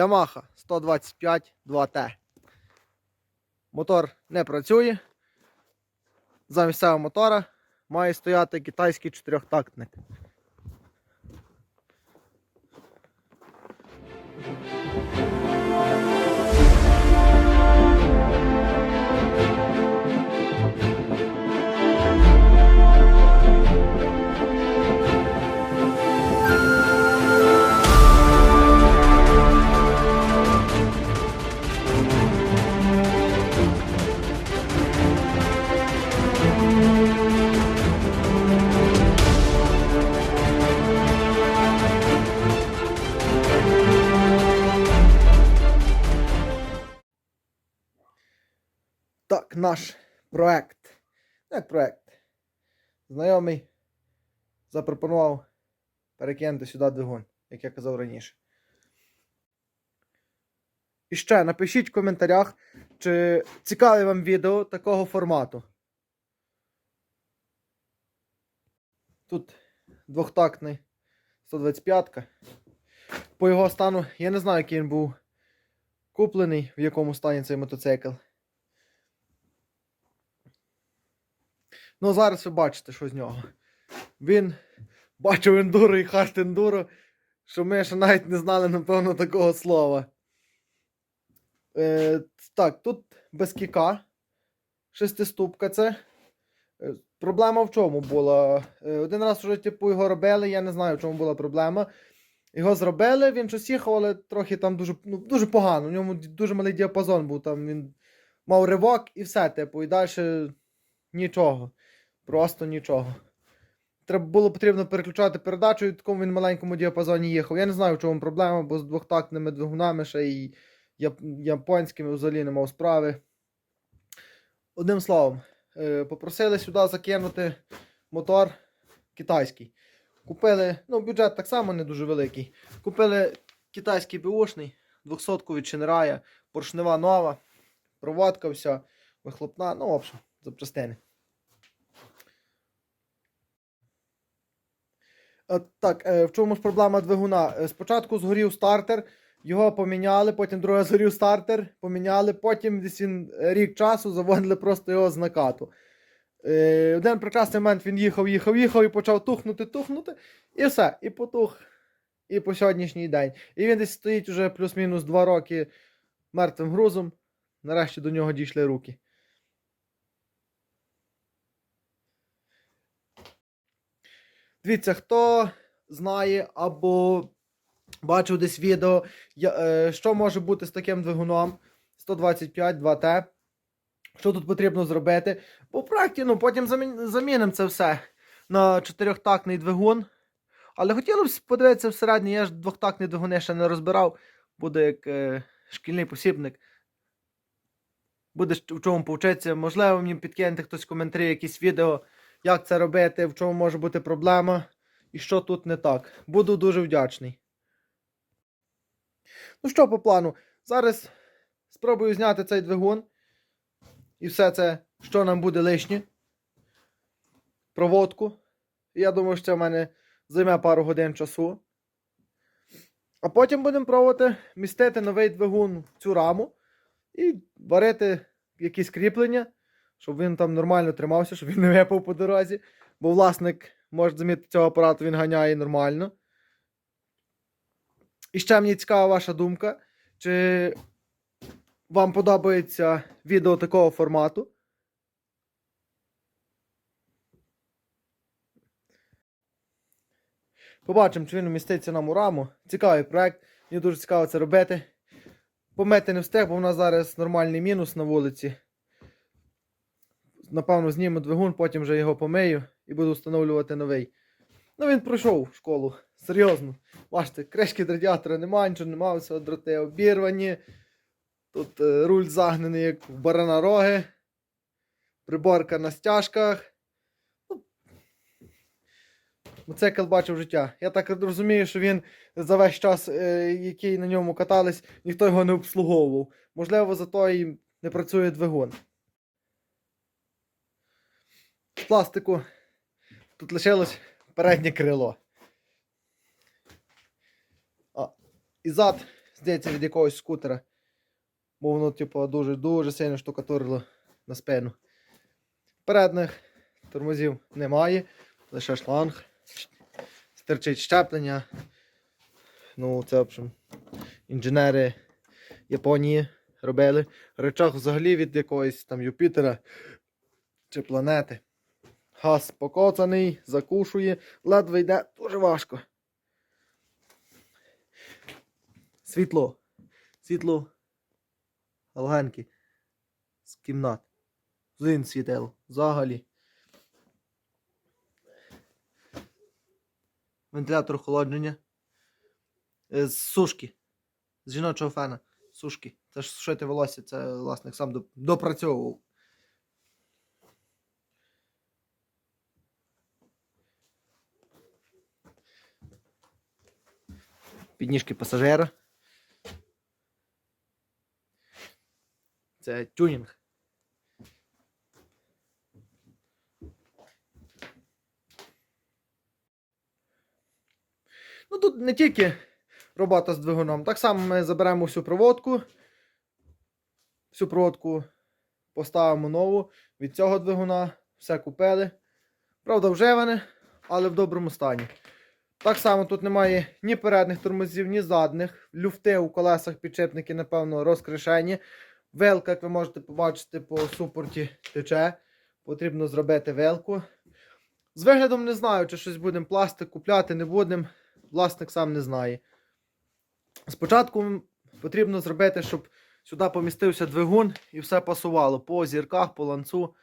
Yamaha 125 2T. Мотор не працює. Замість цього мотора має стояти китайський чотирьохтактник. Так, наш проект. Ну, Як проект. Знайомий запропонував перекинути сюди двигун, як я казав раніше. І ще напишіть в коментарях, чи цікаве вам відео такого формату. Тут двохтактний 125-ка. По його стану, я не знаю, який він був куплений, в якому стані цей мотоцикл. Ну, зараз ви бачите, що з нього. Він бачив ендуро і хард ендуро, що ми ще навіть не знали, напевно, такого слова. Е, так, тут без кіка. Шестиступка це. Е, Проблема в чому була? Е, Один раз вже, типу, його робили, я не знаю, в чому була проблема. Його зробили, він щось їхав, але трохи там дуже, ну, дуже погано. У ньому дуже малий діапазон був. Там він мав ривок і все, типу, і далі нічого. Просто нічого. Треба було потрібно переключати передачу, і в такому він маленькому діапазоні їхав. Я не знаю, в чому проблема, бо з двохтактними двигунами ще яп- японськими взагалі не мав справи. Одним словом, е, попросили сюди закинути мотор китайський. Купили, ну, бюджет так само не дуже великий. Купили китайський беушний, 200-ку від Шинрая, поршнева нова, проводка вся, вихлопна, ну, в общем, запчастини. Так, е, в чому ж проблема двигуна? Е, Спочатку згорів стартер, його поміняли, потім другий згорів стартер, поміняли, потім десь він е, рік часу заводили просто його з накату. Е, один прекрасний момент він їхав, їхав, їхав і почав тухнути, тухнути, і все, і потух. І по сьогоднішній день. І він десь стоїть уже плюс-мінус 2 роки мертвим грузом. Нарешті до нього дійшли руки. Дивіться, хто знає або бачив десь відео, е, що може бути з таким двигуном 125 2T. Що тут потрібно зробити? Бо практі, ну, потім замінимо це все на чотирьохтактний двигун. Але хотілося б подивитися всередині, я ж двохтактний двигуни ще не розбирав. Буде як е, шкільний посібник. Буде в чому повчитися. Можливо, мені підкинете хтось в коментарі якісь відео, як це робити, в чому може бути проблема і що тут не так. Буду дуже вдячний. Ну що по плану? Зараз спробую зняти цей двигун. І все це, що нам буде лишнє. Проводку. Я думаю, що це в мене займе пару годин часу. А потім будемо пробувати містити новий двигун в цю раму і варити якісь кріплення, щоб він там нормально тримався, щоб він не випав по дорозі. Бо власник, може замітити цього апарату, він ганяє нормально. І ще мені цікава ваша думка, чи вам подобається відео такого формату. Побачимо, чи він вміститься нам у раму. Цікавий проект. Мені дуже цікаво це робити. Помити не встиг, бо в нас зараз нормальний мінус на вулиці. Напевно, зніму двигун, потім вже його помию і буду встановлювати новий. Ну, він пройшов школу. Серйозно. Бачите, кришки від радіатора немає, нічого немає, все дроти обірвані. Тут е, руль загнаний, як в барана роги. Приборка на стяжках. Ну, Моцикл бачив життя. Я так розумію, що він за весь час, е, який на ньому катались, ніхто його не обслуговував. Можливо, зато і не працює двигун. Пластику тут лишилось переднє крило. А, і зад здається, від якогось скутера. Бо воно, типу, дуже-дуже сильно штукатурило на спину. Передних тормозів немає, лише шланг. Стерчить щеплення. Ну, це, в общем, інженери Японії робили. Речах взагалі від якогось там Юпітера чи планети. Газ покоцаний, закушує, ледве йде дуже важко. Світло. Світло. Галгенки. З кімнат. Зин світило. Взагалі. Вентилятор охолодження. Е, З сушки. З жіночого фена. Сушки. Це ж сушити волосся, це власник сам допрацьовував. Підніжки пасажира. Це тюнінг. Ну тут не тільки робота з двигуном. Так само ми заберемо всю проводку. Всю проводку поставимо нову від цього двигуна. Все купили. Правда, вживане, але в доброму стані. Так само тут немає ні передніх тормозів, ні задних. Люфти у колесах підшипники, напевно, розкришені. Вилка, як ви можете побачити, по супорті тече. Потрібно зробити вилку. З виглядом не знаю, чи щось будемо пластик купляти, не будемо. Власник сам не знає. Спочатку потрібно зробити, щоб сюди помістився двигун і все пасувало по зірках, по ланцу.